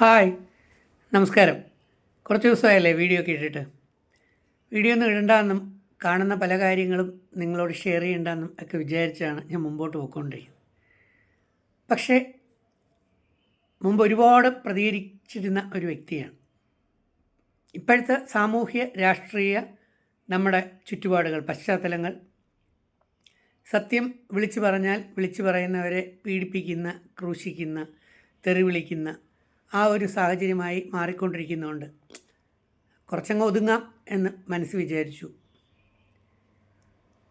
Hi. നമസ്കാരം. കുറച്ച് ദിവസമായല്ലേ video ഒക്കെ ഇട്ടിട്ട്. വീഡിയോ ഒന്നും ഇടണ്ടെന്നും കാണുന്ന പല കാര്യങ്ങളും നിങ്ങളോട് ഷെയർ ചെയ്യണ്ടെന്നും ഒക്കെ വിചാരിച്ചാണ് ഞാൻ മുമ്പോട്ട് പോയിക്കൊണ്ടിരിക്കുന്നത്. പക്ഷേ മുമ്പ് ഒരുപാട് പ്രതികരിച്ചിരുന്ന ഒരു വ്യക്തിയാണ്. ഇപ്പോഴത്തെ സാമൂഹ്യ രാഷ്ട്രീയ നമ്മുടെ ചുറ്റുപാടുകൾ പശ്ചാത്തലങ്ങൾ. സത്യം വിളിച്ചു പറഞ്ഞാൽ വിളിച്ചു പറയുന്നവരെ പീഡിപ്പിക്കുന്ന ക്രൂശിക്കുന്ന തെറി വിളിക്കുന്ന ആ ഒരു സാഹചര്യമായി മാറിക്കൊണ്ടിരിക്കുന്നുണ്ട്. കുറച്ചങ്ങ് ഒതുങ്ങാം എന്ന് മനസ്സ് വിചാരിച്ചു.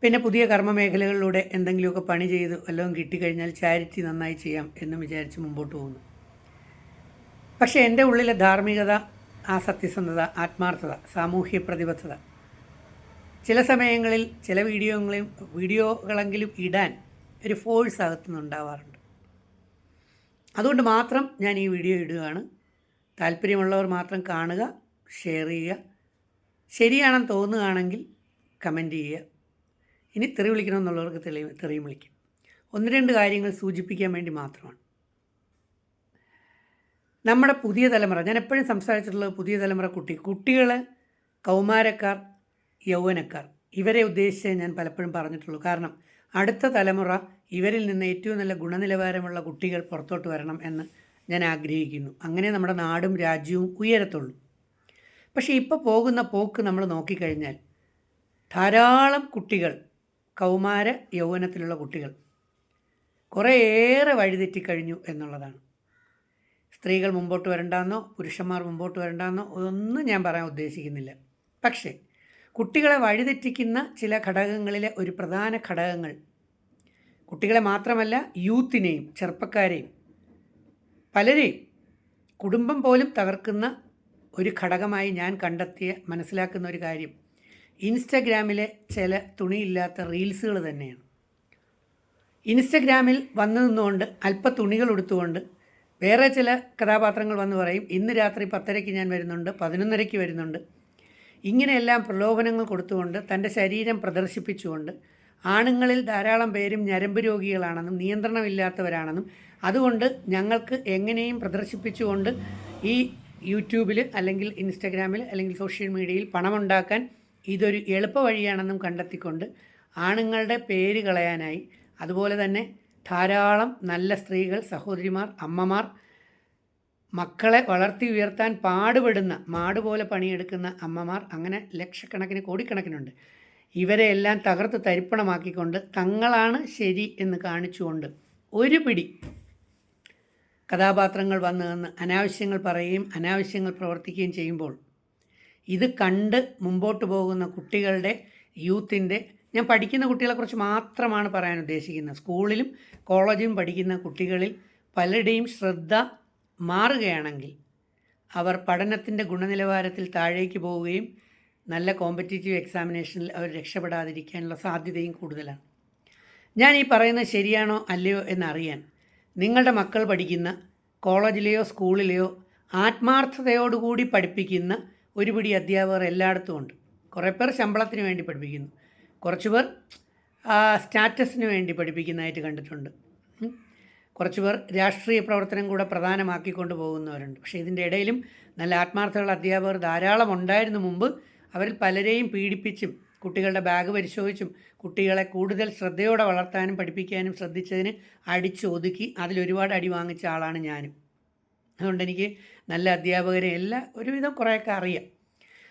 പിന്നെ പുതിയ കർമ്മ മേഖലകളിലൂടെ എന്തെങ്കിലുമൊക്കെ പണി ചെയ്ത് വല്ലതും കിട്ടിക്കഴിഞ്ഞാൽ ചാരിറ്റി നന്നായി ചെയ്യാം എന്ന് വിചാരിച്ച് മുമ്പോട്ട് പോകുന്നു. പക്ഷേ എന്റെ ഉള്ളിലെ ധാർമ്മികത ആ സത്യസന്ധത ആത്മാർത്ഥത സാമൂഹ്യ പ്രതിബദ്ധത ചില സമയങ്ങളിൽ ചില വീഡിയോകളെയും വീഡിയോകളെങ്കിലും ഇടാൻ ഒരു ഫോഴ്സ് അകത്തുനിന്നുണ്ടാവാറുണ്ട്. അതുകൊണ്ട് മാത്രം ഞാൻ ഈ വീഡിയോ ഇടുകയാണ്. താല്പര്യമുള്ളവർ മാത്രം കാണുക ഷെയർ ചെയ്യുക. ശരിയാണെന്ന് തോന്നുകയാണെങ്കിൽ കമന്റ് ചെയ്യുക. ഇനി തെറി വിളിക്കണമെന്നുള്ളവർക്ക് തെളി തെറിയും വിളിക്കും. ഒന്ന് രണ്ട് കാര്യങ്ങൾ സൂചിപ്പിക്കാൻ വേണ്ടി മാത്രമാണ്. നമ്മുടെ പുതിയ തലമുറ ഞാൻ എപ്പോഴും സംസാരിച്ചിട്ടുള്ളത് പുതിയ തലമുറ കുട്ടി കുട്ടികൾ കൗമാരക്കാർ യൗവനക്കാർ ഇവരെ ഉദ്ദേശിച്ച് ഞാൻ പലപ്പോഴും പറഞ്ഞിട്ടുള്ളൂ. കാരണം അടുത്ത തലമുറ ഇവരിൽ നിന്ന് ഏറ്റവും നല്ല ഗുണനിലവാരമുള്ള കുട്ടികൾ പുറത്തോട്ട് വരണം എന്ന് ഞാൻ ആഗ്രഹിക്കുന്നു. അങ്ങനെ നമ്മുടെ നാടും രാജ്യവും ഉയരത്തുള്ളൂ. പക്ഷേ ഇപ്പോൾ പോകുന്ന പോക്ക് നമ്മൾ നോക്കിക്കഴിഞ്ഞാൽ ധാരാളം കുട്ടികൾ കൗമാര യൗവനത്തിലുള്ള കുട്ടികൾ കുറേയേറെ വഴിതെറ്റിക്കഴിഞ്ഞു എന്നുള്ളതാണ്. സ്ത്രീകൾ മുമ്പോട്ട് വരണ്ടെന്നോ പുരുഷന്മാർ മുമ്പോട്ട് വരണ്ടെന്നോ ഒന്നും ഞാൻ പറയാൻ ഉദ്ദേശിക്കുന്നില്ല. പക്ഷേ കുട്ടികളെ വഴിതെറ്റിക്കുന്ന ചില ഘടകങ്ങളിലെ ഒരു പ്രധാന ഘടകങ്ങൾ. കുട്ടികളെ മാത്രമല്ല യൂത്തിനെയും ചെറുപ്പക്കാരെയും. പലരെയും കുടുംബം പോലും തകർക്കുന്ന ഒരു ഘടകമായി ഞാൻ കണ്ടെത്തിയ മനസ്സിലാക്കുന്ന ഒരു കാര്യം. ഇൻസ്റ്റഗ്രാമിലെ ചില തുണിയില്ലാത്ത റീൽസുകൾ തന്നെയാണ്. ഇൻസ്റ്റഗ്രാമിൽ വന്നു നിന്നുകൊണ്ട് അല്പ തുണികൾ എടുത്തുകൊണ്ട് വേറെ ചില കഥാപാത്രങ്ങൾ വന്ന് പറയും ഇന്ന് രാത്രി പത്തരയ്ക്ക് ഞാൻ വരുന്നുണ്ട് പതിനൊന്നരയ്ക്ക് വരുന്നുണ്ട് ഇങ്ങനെയെല്ലാം പ്രലോഭനങ്ങൾ കൊടുത്തുകൊണ്ട് തന്റെ ശരീരം പ്രദർശിപ്പിച്ചുകൊണ്ട് ആണുങ്ങളിൽ ധാരാളം പേരും ഞരമ്പ് രോഗികളാണെന്നും നിയന്ത്രണമില്ലാത്തവരാണെന്നും അതുകൊണ്ട് ഞങ്ങൾക്ക് എങ്ങനെയും പ്രദർശിപ്പിച്ചുകൊണ്ട് ഈ യൂട്യൂബിൽ അല്ലെങ്കിൽ ഇൻസ്റ്റഗ്രാമിൽ അല്ലെങ്കിൽ സോഷ്യൽ മീഡിയയിൽ പണമുണ്ടാക്കാൻ ഇതൊരു എളുപ്പ വഴിയാണെന്നും കണ്ടെത്തിക്കൊണ്ട് ആണുങ്ങളുടെ പേര് കളയാനായി അതുപോലെ തന്നെ ധാരാളം നല്ല സ്ത്രീകൾ സഹോദരിമാർ അമ്മമാർ മക്കളെ വളർത്തി ഉയർത്താൻ പാടുപെടുന്ന മാട് പോലെ പണിയെടുക്കുന്ന അമ്മമാർ അങ്ങനെ ലക്ഷക്കണക്കിന് കോടിക്കണക്കിനുണ്ട്. ഇവരെ എല്ലാം തകർത്ത് തരിപ്പണമാക്കിക്കൊണ്ട് തങ്ങളാണ് ശരി എന്ന് കാണിച്ചുകൊണ്ട് ഒരു പിടി കഥാപാത്രങ്ങൾ വന്നു നിന്ന് അനാവശ്യങ്ങൾ പറയുകയും അനാവശ്യങ്ങൾ പ്രവർത്തിക്കുകയും ചെയ്യുമ്പോൾ ഇത് കണ്ട് മുമ്പോട്ട് പോകുന്ന കുട്ടികളുടെ യൂത്തിന്റെ ഞാൻ പഠിക്കുന്ന കുട്ടികളെക്കുറിച്ച് മാത്രമാണ് പറയാൻ ഉദ്ദേശിക്കുന്നത്. സ്കൂളിലും കോളേജിലും പഠിക്കുന്ന കുട്ടികളിൽ പലരുടെയും ശ്രദ്ധ മാറുകയാണെങ്കിൽ അവർ പഠനത്തിന്റെ ഗുണനിലവാരത്തിൽ താഴേക്ക് പോവുകയും നല്ല കോമ്പറ്റേറ്റീവ് എക്സാമിനേഷനിൽ അവർ രക്ഷപ്പെടാതിരിക്കാനുള്ള സാധ്യതയും കൂടുതലാണ്. ഞാൻ ഈ പറയുന്നത് ശരിയാണോ അല്ലയോ എന്നറിയാൻ നിങ്ങളുടെ മക്കൾ പഠിക്കുന്ന കോളേജിലെയോ സ്കൂളിലെയോ ആത്മാർത്ഥതയോടുകൂടി പഠിപ്പിക്കുന്ന ഒരുപിടി അധ്യാപകർ എല്ലായിടത്തും ഉണ്ട്. കുറേ പേർ ശമ്പളത്തിന് വേണ്ടി പഠിപ്പിക്കുന്നു. കുറച്ച് പേർ സ്റ്റാറ്റസിന് വേണ്ടി പഠിപ്പിക്കുന്നതായിട്ട് കണ്ടിട്ടുണ്ട്. കുറച്ച് പേർ രാഷ്ട്രീയ പ്രവർത്തനം കൂടെ പ്രധാനമാക്കിക്കൊണ്ട് പോകുന്നവരുണ്ട്. പക്ഷേ ഇതിന്റെ ഇടയിലും നല്ല ആത്മാർത്ഥമുള്ള അധ്യാപകർ ധാരാളം ഉണ്ടായിരുന്നു മുമ്പ്. അവരിൽ പലരെയും പീഡിപ്പിച്ചും കുട്ടികളുടെ ബാഗ് പരിശോധിച്ചും കുട്ടികളെ കൂടുതൽ ശ്രദ്ധയോടെ വളർത്താനും പഠിപ്പിക്കാനും ശ്രദ്ധിച്ചതിന് അടിച്ചൊതുക്കി അതിലൊരുപാട് അടി വാങ്ങിച്ച ആളാണ് ഞാനും. അതുകൊണ്ട് എനിക്ക് നല്ല അധ്യാപകരെ എല്ലാം ഒരുവിധം കുറേയൊക്കെ അറിയാം.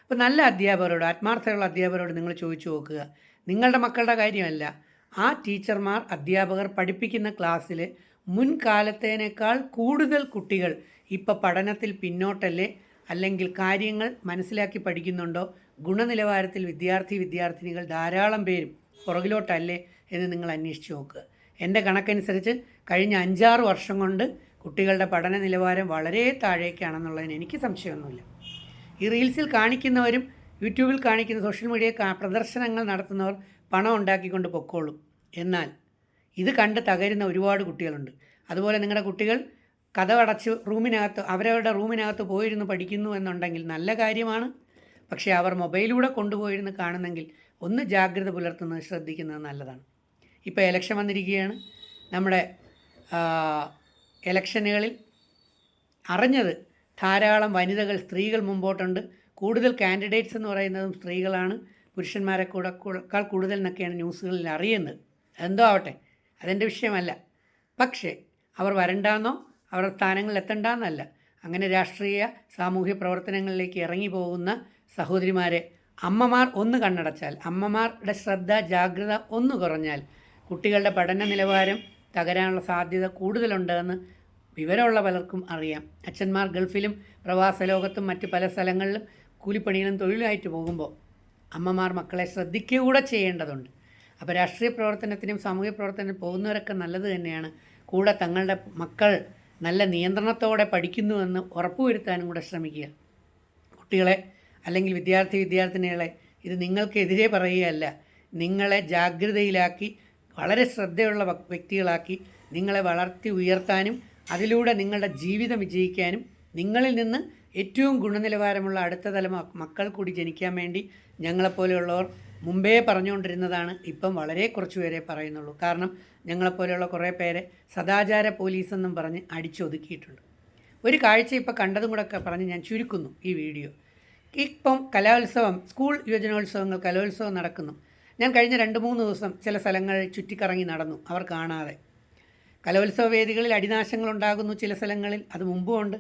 അപ്പോൾ നല്ല അധ്യാപകരോട് ആത്മാർത്ഥമുള്ള അധ്യാപകരോട് നിങ്ങൾ ചോദിച്ചു നോക്കുക. നിങ്ങളുടെ മക്കളുടെ കാര്യമല്ല ആ ടീച്ചർമാർ അധ്യാപകർ പഠിപ്പിക്കുന്ന ക്ലാസ്സിൽ മുൻകാലത്തേനേക്കാൾ കൂടുതൽ കുട്ടികൾ ഇപ്പോൾ പഠനത്തിൽ പിന്നോട്ടല്ലേ? അല്ലെങ്കിൽ കാര്യങ്ങൾ മനസ്സിലാക്കി പഠിക്കുന്നുണ്ടോ? ഗുണനിലവാരത്തിൽ വിദ്യാർത്ഥി വിദ്യാർത്ഥിനികൾ ധാരാളം പേരും പുറകിലോട്ടല്ലേ എന്ന് നിങ്ങൾ അന്വേഷിച്ച് നോക്കുക എന്റെ കണക്കനുസരിച്ച് കഴിഞ്ഞ അഞ്ചാറ് വർഷം കൊണ്ട് കുട്ടികളുടെ പഠന നിലവാരം വളരെ താഴേക്കാണെന്നുള്ളതിന് എനിക്ക് സംശയമൊന്നുമില്ല. ഈ റീൽസിൽ കാണിക്കുന്നവരും യൂട്യൂബിൽ കാണിക്കുന്ന സോഷ്യൽ മീഡിയ പ്രദർശനങ്ങൾ നടത്തുന്നവർ പണം ഉണ്ടാക്കിക്കൊണ്ട് പൊക്കോളും. എന്നാൽ ഇത് കണ്ട് തകരുന്ന ഒരുപാട് കുട്ടികളുണ്ട്. അതുപോലെ നിങ്ങളുടെ കുട്ടികൾ കഥവടച്ച് റൂമിനകത്ത് അവരവരുടെ റൂമിനകത്ത് പോയിരുന്ന് പഠിക്കുന്നു എന്നുണ്ടെങ്കിൽ നല്ല കാര്യമാണ്. പക്ഷേ അവർ മൊബൈലിലൂടെ കൊണ്ടുപോയിരുന്ന് കാണുന്നെങ്കിൽ ഒന്ന് ജാഗ്രത പുലർത്തുന്നത് ശ്രദ്ധിക്കുന്നത് നല്ലതാണ്. ഇപ്പോൾ എലക്ഷൻ വന്നിരിക്കുകയാണ്. നമ്മുടെ എലക്ഷനുകളിൽ അറിഞ്ഞത് ധാരാളം വനിതകൾ സ്ത്രീകൾ മുമ്പോട്ടുണ്ട്. കൂടുതൽ കാൻഡിഡേറ്റ്സ് എന്ന് പറയുന്നതും സ്ത്രീകളാണ്. പുരുഷന്മാരെ കൂടെ കൂടുതൽ എന്നൊക്കെയാണ് ന്യൂസുകളിൽ അറിയുന്നത്. എന്തോ ആവട്ടെ. അതെന്റെ വിഷയമല്ല. പക്ഷേ അവർ വരണ്ടാന്നോ? അവരുടെ സ്ഥാനങ്ങളിൽ എത്തണ്ടെന്നല്ല അങ്ങനെ രാഷ്ട്രീയ സാമൂഹ്യ പ്രവർത്തനങ്ങളിലേക്ക് ഇറങ്ങി പോകുന്ന സഹോദരിമാരെ അമ്മമാർ ഒന്ന് കണ്ണടച്ചാൽ അമ്മമാരുടെ ശ്രദ്ധ ജാഗ്രത ഒന്ന് കുറഞ്ഞാൽ കുട്ടികളുടെ പഠന നിലവാരം തകരാനുള്ള സാധ്യത കൂടുതലുണ്ടെന്ന് വിവരമുള്ള പലർക്കും അറിയാം. അച്ഛന്മാർ ഗൾഫിലും പ്രവാസ ലോകത്തും മറ്റ് പല സ്ഥലങ്ങളിലും കൂലിപ്പണിയിലും തൊഴിലായിട്ട് പോകുമ്പോൾ അമ്മമാർ മക്കളെ ശ്രദ്ധിക്കുക കൂടെ ചെയ്യേണ്ടതുണ്ട്. അപ്പോൾ രാഷ്ട്രീയ പ്രവർത്തനത്തിനും സാമൂഹ്യ പ്രവർത്തനത്തിനും പോകുന്നവരൊക്കെ നല്ലത് തന്നെയാണ്. കൂടെ തങ്ങളുടെ മക്കൾ നല്ല നിയന്ത്രണത്തോടെ പഠിക്കുന്നുവെന്ന് ഉറപ്പുവരുത്താനും കൂടെ ശ്രമിക്കുക. കുട്ടികളെ അല്ലെങ്കിൽ വിദ്യാർത്ഥി വിദ്യാർത്ഥിനികളെ ഇത് നിങ്ങൾക്കെതിരെ പറയുകയല്ല. നിങ്ങളെ ജാഗ്രതയിലാക്കി വളരെ ശ്രദ്ധയുള്ള വ്യക്തികളാക്കി നിങ്ങളെ വളർത്തി ഉയർത്താനും അതിലൂടെ നിങ്ങളുടെ ജീവിതം വിജയിക്കാനും നിങ്ങളിൽ നിന്ന് ഏറ്റവും ഗുണനിലവാരമുള്ള അടുത്ത തലമുറ മക്കൾ കൂടി ജനിക്കാൻ വേണ്ടി ഞങ്ങളെപ്പോലെയുള്ളവർ മുമ്പേ പറഞ്ഞുകൊണ്ടിരുന്നതാണ് ഇപ്പം വളരെ കുറച്ചു പേരെ പറയുന്നുള്ളൂ. കാരണം ഞങ്ങളെപ്പോലെയുള്ള കുറേ പേരെ സദാചാര പോലീസ് എന്നും പറഞ്ഞ് അടിച്ചൊതുക്കിയിട്ടുണ്ട്. ഒരു കാഴ്ച ഇപ്പോൾ കണ്ടതും കൂടെ പറഞ്ഞ് ഞാൻ ചുരുക്കുന്നു ഈ വീഡിയോ. ഇപ്പം കലോത്സവം സ്കൂൾ യുവജനോത്സവങ്ങൾ കലോത്സവം നടക്കുന്നു. ഞാൻ കഴിഞ്ഞ രണ്ട് മൂന്ന് ദിവസം ചില സ്ഥലങ്ങൾ ചുറ്റിക്കറങ്ങി നടന്നു അവർ കാണാതെ. കലോത്സവ വേദികളിൽ അടിനാശങ്ങൾ ഉണ്ടാകുന്നു ചില സ്ഥലങ്ങളിൽ. അത് മുമ്പുമുണ്ട്.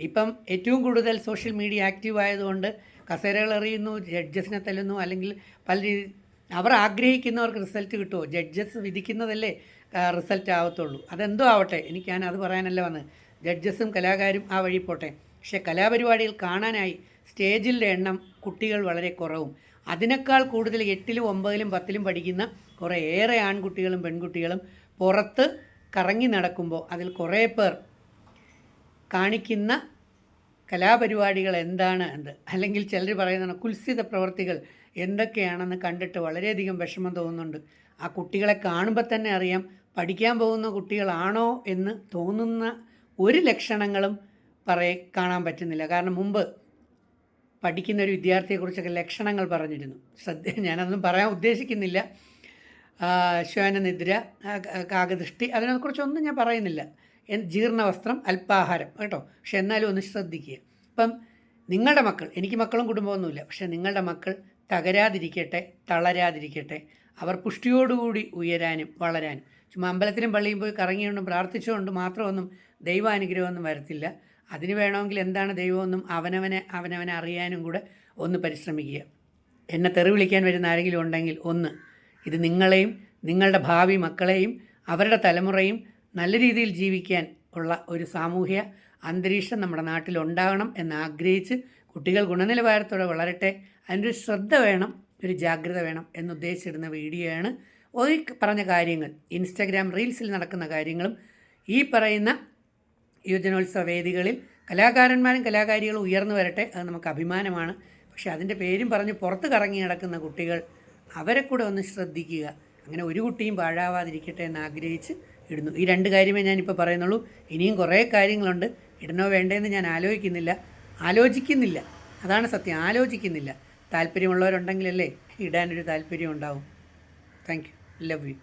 ഇപ്പം ഏറ്റവും കൂടുതൽ സോഷ്യൽ മീഡിയ ആക്റ്റീവ് ആയതുകൊണ്ട് കസേരകൾ എറിയുന്നു ജഡ്ജസിനെ തല്ലുന്നു അല്ലെങ്കിൽ പല രീതി അവർ ആഗ്രഹിക്കുന്നവർക്ക് റിസൾട്ട് കിട്ടുമോ ജഡ്ജസ് വിധിക്കുന്നതല്ലേ റിസൾട്ട് ആവത്തുള്ളൂ. അതെന്തോ ആവട്ടെ എനിക്ക് ഞാൻ അത് പറയാനല്ല വന്ന്. ജഡ്ജസും കലാകാരും ആ വഴി പോട്ടെ. പക്ഷേ കലാപരിപാടിയിൽ കാണാനായി സ്റ്റേജിന്റെ എണ്ണം കുട്ടികൾ വളരെ കുറവും. അതിനേക്കാൾ കൂടുതൽ എട്ടിലും ഒമ്പതിലും പത്തിലും പഠിക്കുന്ന കുറേ ഏറെ ആൺകുട്ടികളും പെൺകുട്ടികളും പുറത്ത് കറങ്ങി നടക്കുമ്പോൾ അതിൽ കുറേ പേർ കാണിക്കുന്ന കലാപരിപാടികൾ എന്താണ് എന്ത്? അല്ലെങ്കിൽ ചിലർ പറയുന്നതാണ് കുൽസിത പ്രവർത്തികൾ എന്തൊക്കെയാണെന്ന് കണ്ടിട്ട് വളരെയധികം വിഷമം തോന്നുന്നുണ്ട്. ആ കുട്ടികളെ കാണുമ്പോൾ തന്നെ അറിയാം പഠിക്കാൻ പോകുന്ന കുട്ടികളാണോ എന്ന് തോന്നുന്ന ഒരു ലക്ഷണങ്ങളും പറയ കാണാൻ പറ്റുന്നില്ല. കാരണം മുമ്പ് പഠിക്കുന്ന ഒരു വിദ്യാർത്ഥിയെക്കുറിച്ചൊക്കെ ലക്ഷണങ്ങൾ പറഞ്ഞിരുന്നു. ശ്രദ്ധ ഞാനതൊന്നും പറയാൻ ഉദ്ദേശിക്കുന്നില്ല. ശ്വാനനിദ്ര കാകദൃഷ്ടി അതിനെക്കുറിച്ചൊന്നും ഞാൻ പറയുന്നില്ല. ജീർണവസ്ത്രം അല്പാഹാരം കേട്ടോ. പക്ഷെ എന്നാലും ഒന്ന് ശ്രദ്ധിക്കുക. ഇപ്പം നിങ്ങളുടെ മക്കൾ എനിക്ക് മക്കളും കുടുംബമൊന്നുമില്ല. പക്ഷെ നിങ്ങളുടെ മക്കൾ തകരാതിരിക്കട്ടെ തളരാതിരിക്കട്ടെ അവർ പുഷ്ടിയോടുകൂടി ഉയരാനും വളരാനും. ചുമ്മാ അമ്പലത്തിലും പള്ളിയും പോയി കറങ്ങിയോണ്ടും പ്രാർത്ഥിച്ചുകൊണ്ട് മാത്രമൊന്നും ദൈവാനുഗ്രഹമൊന്നും വരത്തില്ല. അതിന് വേണമെങ്കിൽ എന്താണ് ദൈവമെന്നും അവനവനെ അവനവനെ അറിയാനും കൂടെ ഒന്ന് പരിശ്രമിക്കുക. എന്നെ തെറി വിളിക്കാൻ വരുന്ന ആരെങ്കിലും ഉണ്ടെങ്കിൽ ഒന്ന് ഇത് നിങ്ങളെയും നിങ്ങളുടെ ഭാവി മക്കളെയും അവരുടെ തലമുറയും നല്ല രീതിയിൽ ജീവിക്കാൻ ഉള്ള ഒരു സാമൂഹ്യ അന്തരീക്ഷം നമ്മുടെ നാട്ടിൽ ഉണ്ടാകണം എന്ന് ആഗ്രഹിച്ച് കുട്ടികൾ ഗുണനിലവാരത്തോടെ വളരട്ടെ അതിനൊരു ശ്രദ്ധ വേണം ഒരു ജാഗ്രത വേണം എന്നുദ്ദേശിച്ചിരുന്ന വീഡിയോയാണ് ഒരു പറഞ്ഞ കാര്യങ്ങൾ. ഇൻസ്റ്റാഗ്രാം റീൽസിൽ നടക്കുന്ന കാര്യങ്ങളും ഈ പറയുന്ന യുവജനോത്സവ വേദികളിൽ കലാകാരന്മാരും കലാകാരികളും ഉയർന്നു വരട്ടെ അത് നമുക്ക് അഭിമാനമാണ്. പക്ഷേ അതിന്റെ പേരും പറഞ്ഞ് പുറത്ത് കറങ്ങി നടക്കുന്ന കുട്ടികൾ അവരെ കൂടെ ഒന്ന് ശ്രദ്ധിക്കുക. അങ്ങനെ ഒരു കുട്ടിയും പാഴാവാതിരിക്കട്ടെ എന്ന് ആഗ്രഹിച്ച് ഇടുന്നു. ഈ രണ്ട് കാര്യമേ ഞാനിപ്പോൾ പറയുന്നുള്ളൂ. ഇനിയും കുറേ കാര്യങ്ങളുണ്ട്. ഇടണോ വേണ്ടേന്ന് ഞാൻ ആലോചിക്കുന്നില്ല. ആലോചിക്കുന്നില്ല. അതാണ് സത്യം. ആലോചിക്കുന്നില്ല. താല്പര്യമുള്ളവരുണ്ടെങ്കിലല്ലേ ഇടാനൊരു താല്പര്യം ഉണ്ടാവും താങ്ക് യു ലവ് യു